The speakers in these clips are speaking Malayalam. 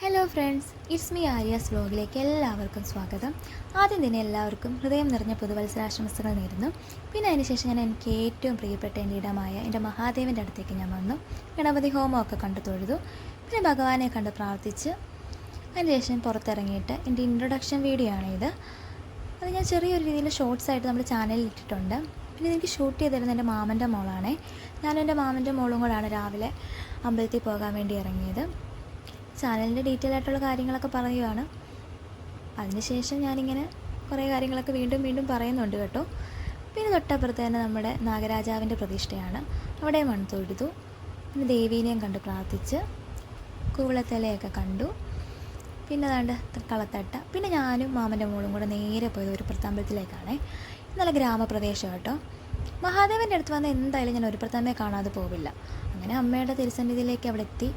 Hello friends it's me Arya's വ്ലോഗിലേക്ക് എല്ലാവർക്കും സ്വാഗതം. ആദ്യം തന്നെ എല്ലാവർക്കും ഹൃദയം നിറഞ്ഞ പുതുവത്സരാശംസകൾ നേരുന്നു. പിന്നെ അതിനുശേഷം ഞാൻ എനിക്ക് ഏറ്റവും പ്രിയപ്പെട്ട എന്റെ ഇടമായ എന്റെ മഹാദേവന്റെ അടുത്തേക്ക് ഞാൻ വന്നു. ഗണപതി ഹോമമൊക്കെ കണ്ടു തൊഴുതു. പിന്നെ ഭഗവാനെ കണ്ട് പ്രാർത്ഥിച്ച്. അതിനുശേഷം പുറത്തിറങ്ങിയിട്ട് എന്റെ ഇൻട്രൊഡക്ഷൻ വീഡിയോ ആണ് ഇത്. അത് ഞാൻ ചെറിയൊരു രീതിയിൽ ഷോർട്സ് ആയിട്ട് നമ്മുടെ ചാനലിൽ ഇട്ടിട്ടുണ്ട്. പിന്നെ എനിക്ക് ഷൂട്ട് ചെയ്ത് തരുന്നത് എന്റെ മാമന്റെ മോളാണേ. ഞാനും എന്റെ മാമന്റെ മോളും കൂടാണ് രാവിലെ അമ്പലത്തിൽ പോകാൻ വേണ്ടി ഇറങ്ങിയത്. ചാനലിന്റെ ഡീറ്റെയിൽ ആയിട്ടുള്ള കാര്യങ്ങളൊക്കെ പറയുകയാണ് അതിനുശേഷം ഞാനിങ്ങനെ കുറേ കാര്യങ്ങളൊക്കെ വീണ്ടും വീണ്ടും പറയുന്നുണ്ട് കേട്ടോ. പിന്നെ തൊട്ടപ്പുറത്ത് തന്നെ നമ്മുടെ നാഗരാജാവിന്റെ പ്രതിഷ്ഠയാണ്. അവിടെ മൺ തൊഴുതു പിന്നെ ദേവീനെയും കണ്ട് പ്രാർത്ഥിച്ച് കൂവളത്തലയൊക്കെ കണ്ടു. പിന്നെ അതാണ്ട് കളത്തട്ട. പിന്നെ ഞാനും മാമന്റെ മോളും കൂടെ നേരെ പോയത് ഒരു പ്രത്താമ്പലത്തിലേക്കാണേ നല്ല ഗ്രാമപ്രദേശം കേട്ടോ. മഹാദേവന്റെ അടുത്ത് വന്ന് എന്തായാലും ഞാൻ ഒരു പ്രത്താമ്പയെ കാണാതെ പോവില്ല. അങ്ങനെ അമ്മയുടെ തിരുസന്നിധിയിലേക്ക് അവിടെ എത്തി.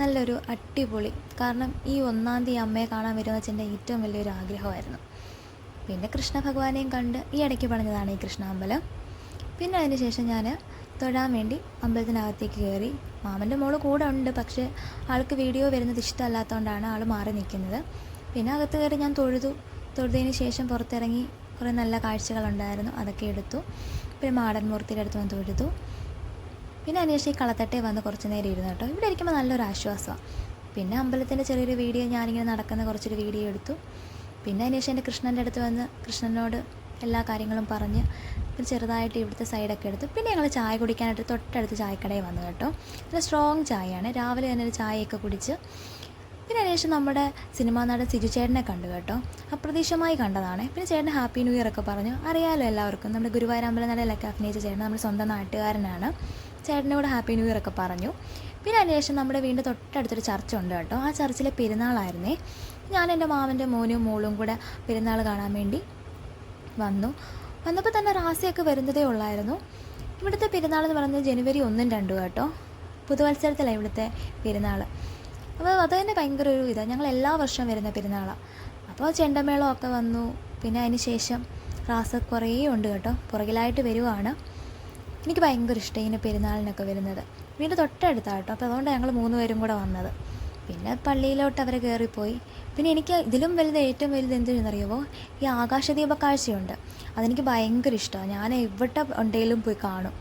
നല്ലൊരു അടിപൊളി. കാരണം ഈ ഒന്നാം തീയതി അമ്മയെ കാണാൻ വരുമെന്ന് വെച്ചാൽ ഏറ്റവും വലിയൊരു ആഗ്രഹമായിരുന്നു. പിന്നെ കൃഷ്ണ ഭഗവാനെയും കണ്ട് ഈ ഇടയ്ക്ക് പണിഞ്ഞതാണ് ഈ കൃഷ്ണാമ്പലം. പിന്നെ അതിന് ശേഷം ഞാൻ തൊഴാൻ വേണ്ടി അമ്പലത്തിനകത്തേക്ക് കയറി. മാമന്റെ മോൾ കൂടെ ഉണ്ട് പക്ഷേ ആൾക്ക് വീഡിയോ വരുന്നത് ഇഷ്ടമല്ലാത്തതുകൊണ്ടാണ് ആൾ മാറി നിൽക്കുന്നത്. പിന്നെ അകത്ത് കയറി ഞാൻ തൊഴുതു. തൊഴുതതിന് ശേഷം പുറത്തിറങ്ങി കുറേ നല്ല കാഴ്ചകളുണ്ടായിരുന്നു അതൊക്കെ എടുത്തു. പിന്നെ മാടൻ മൂർത്തിയുടെ അടുത്ത് ഞാൻ തൊഴുതു. പിന്നെ അന്വേഷിച്ച് ഈ കളത്തട്ടേ വന്ന് കുറച്ച് നേരം ഇരുന്നു കേട്ടോ. ഇവിടെ ഇരിക്കുമ്പോൾ നല്ലൊരു ആശ്വാസമാണ് പിന്നെ അമ്പലത്തിന്റെ ചെറിയൊരു വീഡിയോ ഞാനിങ്ങനെ നടക്കുന്ന കുറച്ചൊരു വീഡിയോ എടുത്തു. പിന്നെ അന്വേഷിച്ച് എന്റെ കൃഷ്ണന്റെ അടുത്ത് വന്ന് കൃഷ്ണനോട് എല്ലാ കാര്യങ്ങളും പറഞ്ഞ് പിന്നെ ചെറുതായിട്ട് ഇവിടുത്തെ സൈഡൊക്കെ എടുത്തു. പിന്നെ ഞങ്ങൾ ചായ കുടിക്കാനായിട്ട് തൊട്ടടുത്ത് ചായക്കടയിൽ വന്നു കേട്ടോ. നല്ല സ്ട്രോങ് ചായയാണ്. രാവിലെ തന്നെ ഒരു ചായയൊക്കെ കുടിച്ച് പിന്നെ അതിനുശേഷം നമ്മുടെ സിനിമാ നടൻ സിജു ചേട്ടനെ കണ്ടു കേട്ടോ. അപ്രതീക്ഷമായി കണ്ടതാണ്. പിന്നെ ചേട്ടൻ ഹാപ്പി ന്യൂ ഇയർ ഒക്കെ പറഞ്ഞു. അറിയാമല്ലോ എല്ലാവർക്കും. നമ്മുടെ ഗുരുവായൂർ അമ്പലം നടയിലൊക്കെ അഭിനയിച്ച ചേട്ടൻ നമ്മുടെ സ്വന്തം നാട്ടുകാരനാണ്. ചേട്ടനോട് ഹാപ്പി ന്യൂ ഇയർ ഒക്കെ പറഞ്ഞു. പിന്നെ അതിനുശേഷം നമ്മുടെ വീണ്ടും തൊട്ടടുത്തൊരു ചർച്ച ഉണ്ട് കേട്ടോ. ആ ചർച്ചിലെ പെരുന്നാളായിരുന്നേ. ഞാൻ എന്റെ മാമന്റെ മോനും മോളും കൂടെ പെരുന്നാൾ കാണാൻ വേണ്ടി വന്നു. വന്നപ്പോൾ തന്നെ റാസിയൊക്കെ വരുന്നതേ ഉള്ളായിരുന്നു. ഇവിടുത്തെ പെരുന്നാൾ എന്ന് പറയുന്നത് ജനുവരി ഒന്നും രണ്ടും കേട്ടോ. പുതുവത്സരത്തിലാണ് ഇവിടുത്തെ പെരുന്നാൾ അപ്പോൾ അത് തന്നെ ഭയങ്കര ഒരു ഇതാണ് ഞങ്ങൾ എല്ലാ വർഷവും വരുന്ന പെരുന്നാളാണ് അപ്പോൾ ചെണ്ടമേളമൊക്കെ വന്നു. പിന്നെ അതിന് ശേഷം റാസ് കുറേ ഉണ്ട് കേട്ടോ. പുറകിലായിട്ട് വരുവാണ്. എനിക്ക് ഭയങ്കര ഇഷ്ടം ഇങ്ങനെ പെരുന്നാളിനൊക്കെ വരുന്നത്. വീട് തൊട്ടടുത്താട്ടോ. അപ്പോൾ അതുകൊണ്ട് ഞങ്ങൾ മൂന്ന് പേരും കൂടെ വന്നത്. പിന്നെ പള്ളിയിലോട്ട് അവർ കയറിപ്പോയി പിന്നെ എനിക്ക് ഇതിലും വലുത് ഏറ്റവും വലുത് എന്തെന്നറിയുമോ ഈ ആകാശദീപ കാഴ്ചയുണ്ട് അതെനിക്ക് ഭയങ്കര ഇഷ്ടമാണ് ഞാൻ എവിടെ ഉണ്ടെങ്കിലും പോയി കാണും.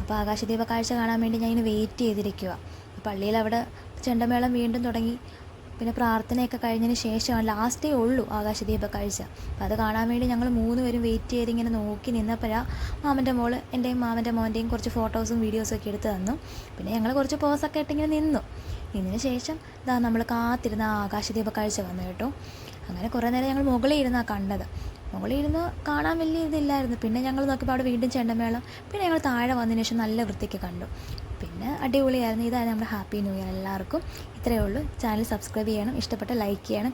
അപ്പോൾ ആകാശദീപ കാഴ്ച കാണാൻ വേണ്ടി ഞാൻ ഇങ്ങനെ വെയിറ്റ് ചെയ്തിരിക്കുക പള്ളിയിൽ അവിടെ ചെണ്ടമേളം വീണ്ടും തുടങ്ങി. പിന്നെ പ്രാർത്ഥനയൊക്കെ കഴിഞ്ഞതിന് ശേഷമാണ് ലാസ്റ്റേ ഉള്ളൂ ആകാശദീപ കാഴ്ച അപ്പോൾ അത് കാണാൻ വേണ്ടി ഞങ്ങൾ മൂന്ന് പേരും വെയിറ്റ് ചെയ്ത് ഇങ്ങനെ നോക്കി നിന്നപ്പോഴാണ് മാമന്റെ മോൾ എന്റെയും മാമന്റെ മോന്റെയും കുറച്ച് ഫോട്ടോസും വീഡിയോസും ഒക്കെ എടുത്ത് തന്നു. പിന്നെ ഞങ്ങൾ കുറച്ച് പോസൊക്കെ ഇട്ടിങ്ങനെ നിന്നു. നിന്നതിന് ശേഷം ഇതാ നമ്മൾ കാത്തിരുന്ന ആകാശദീപ കാഴ്ച വന്നു കേട്ടോ. അങ്ങനെ കുറേ നേരം ഞങ്ങൾ മുകളിൽ ഇരുന്നാണ് കണ്ടത്. മുകളിൽ ഇരുന്ന് കാണാൻ വലിയ ഇതില്ലായിരുന്നു. പിന്നെ ഞങ്ങൾ നോക്കിയപ്പോൾ അവിടെ വീണ്ടും ചെണ്ടമേളം. പിന്നെ ഞങ്ങൾ താഴെ വന്നതിന് ശേഷം നല്ല വൃത്തിക്ക് കണ്ടു. പിന്നെ അടിപൊളിയായിരുന്നു. ഇതാണ് നമ്മുടെ ഹാപ്പി ന്യൂ ഇയർ എല്ലാവർക്കും. ഇത്രയേ ഉള്ളൂ. ചാനൽ സബ്സ്ക്രൈബ് ചെയ്യണം. ഇഷ്ടപ്പെട്ട ലൈക്ക് ചെയ്യണം.